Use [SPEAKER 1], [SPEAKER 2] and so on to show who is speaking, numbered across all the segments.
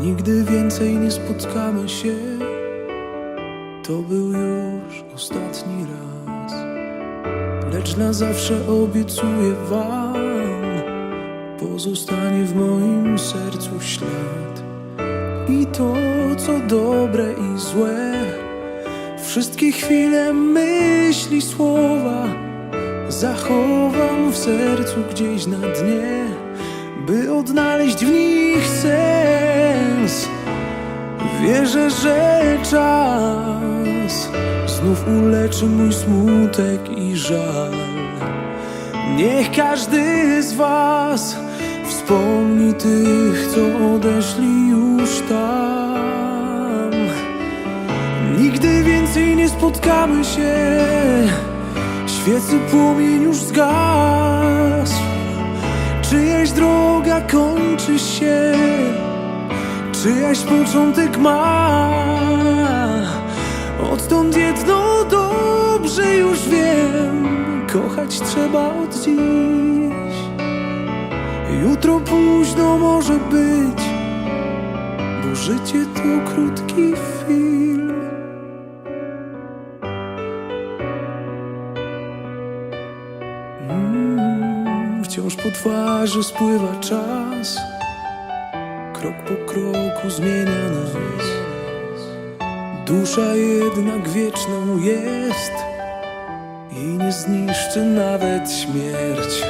[SPEAKER 1] Nigdy więcej nie spotkamy się. To był już ostatni raz. Lecz na zawsze obiecuję Wam, pozostanie w moim sercu ślad. I to, co dobre i złe, wszystkie chwile, myśli, słowa zachowam w sercu gdzieś na dnie, by odnaleźć w nich sens. Wierzę, że czas znów uleczy mój smutek i żal. Niech każdy z Was wspomni tych, co odeszli już tam. Nigdy więcej nie spotkamy się. Świecy płomień już zgasł. Czyjaś droga kończy się. Czyjaś początek ma. Odtąd jedno dobrze już wiem. Kochać trzeba od dziś. Jutro późno może być, bo życie to krótki film. Wciąż po twarzy spływa czas, krok po kroku zmienia nas. Dusza jednak wieczną jest i nie zniszczy nawet śmierć.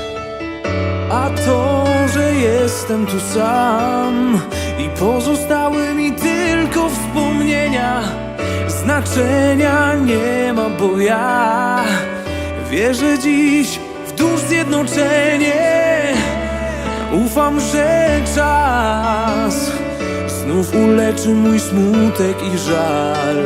[SPEAKER 1] A to, że jestem tu sam i pozostały mi tylko wspomnienia, znaczenia nie ma, bo ja wierzę dziś dusz zjednoczenie. Ufam, że czas znów uleczy mój smutek i żal.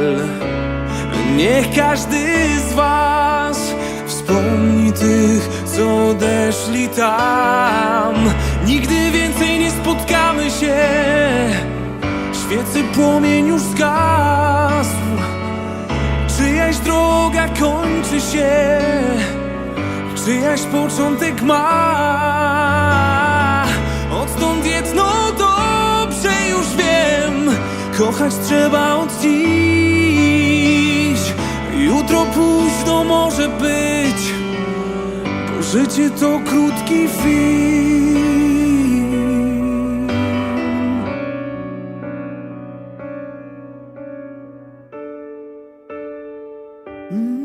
[SPEAKER 1] Niech każdy z Was wspomni tych, co odeszli tam. Nigdy więcej nie spotkamy się. Świecy płomień już zgasł. Czyjaś droga kończy się. Przyjaźń początek ma? Odtąd jedno dobrze już wiem. Kochać trzeba od dziś. Jutro późno może być Bo życie to krótki film. mm.